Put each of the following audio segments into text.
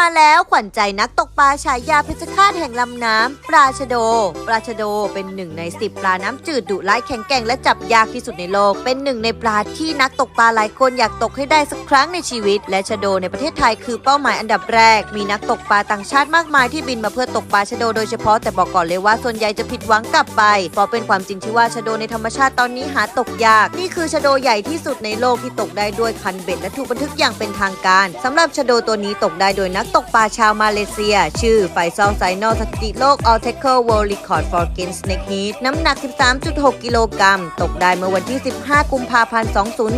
มาแล้วขวัญใจนักตกปลาฉายาเพชรฆาตแห่งลำน้ำปลาชะโดปลาชะโดเป็นหนึ่งในสิบปลาน้ำจืดดุร้ายแข็งแกร่งและจับยากที่สุดในโลก เป็นหนึ่งในปลาที่นักตกปลาหลายคนอยากตกให้ได้สักครั้งในชีวิต และชะโดในประเทศไทยคือเป้าหมายอันดับแรก มีนักตกปลาต่างชาติมากมายที่บินมาเพื่อตกปลาชะโดโดยเฉพาะแต่บอกก่อนเลยว่าส่วนใหญ่จะผิดหวังกลับไปเพราะเป็นความจริงที่ว่าชะโดในธรรมชาติตอนนี้หาตกยาก นี่คือชะโดใหญ่ที่สุดในโลกที่ตกได้ด้วยคันเบ็ดและถูกบันทึกอย่างเป็นทางการสำหรับชะโดตัวนี้ตกได้โดยนักตกปลาชาวมาเลเซีย ชื่อไฟซอลไซนอลสติโลก All Tackle World Record for Gain Snake Heat น้ำหนัก 13.6 กิโลกรัม ตกได้เมื่อวันที่ 15 กุมภาพันธ์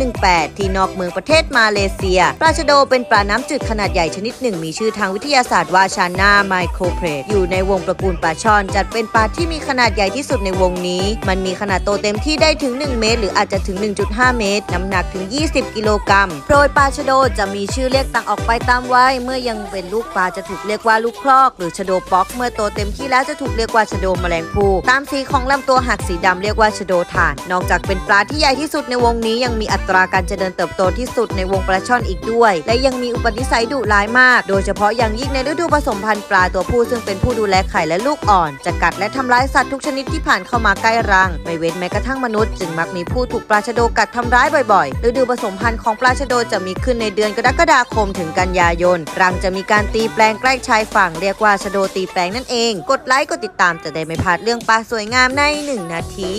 2018 ที่นอกเมืองประเทศมาเลเซีย ปลาชโดเป็นปลาน้ำจืดขนาดใหญ่ชนิดหนึ่ง มีชื่อทางวิทยาศาสตร์ว่าชาน่าไมโครเพรตอยู่ในวงตระกูลปลาช่อน จัดเป็นปลาที่มีขนาดใหญ่ที่สุดในวงนี้ มันมีขนาดโตเต็มที่ได้ถึง 1 เมตร หรืออาจจะถึง 1.5 เมตร น้ำหนักถึง 20 กิโลกรัมโดยปลาชโดจะมีชื่อเรียกต่างออกไปตามวัยเมื่อยังเป็นลูกปลาจะถูกเรียกว่าลูกครอก หรือชโดป๊อก เมื่อโตเต็มที่แล้วจะถูกเรียกว่าชโดแมลงภูตามสีของลำตัวหักสีดำเรียกว่าชโดถ่าน นอกจากเป็นปลาที่ใหญ่ที่สุดในวงนี้ยังมีอัตราการเจริญเติบโตที่สุดในวงปลาช่อนอีกด้วย และยังมีอุปนิสัยดุร้ายมาก โดยเฉพาะอย่างยิ่งในฤดูผสมพันธุ์ปลาตัวผู้ซึ่งเป็นผู้ดูแลไข่และลูกอ่อน จะกัดและทำร้ายสัตว์ทุกชนิดที่ผ่านเข้ามาใกล้รัง ไม่เว้นแม้กระทั่งมนุษย์ จึงมักมีผู้ถูกปลาชะโดกัดทำร้ายบ่อยๆฤดูผสมพันธุ์ของปลาชะโดจะมีขึ้นในเดือนกรกฎาคมถึงกันยายน รังจะมีการตีแปลงใกล้ชายฝั่งเรียกว่าชโดตีแปลงนั่นเอง กดไลค์กดติดตามจะได้ไม่พลาดเรื่องปลาสวยงามในหนึ่งนาที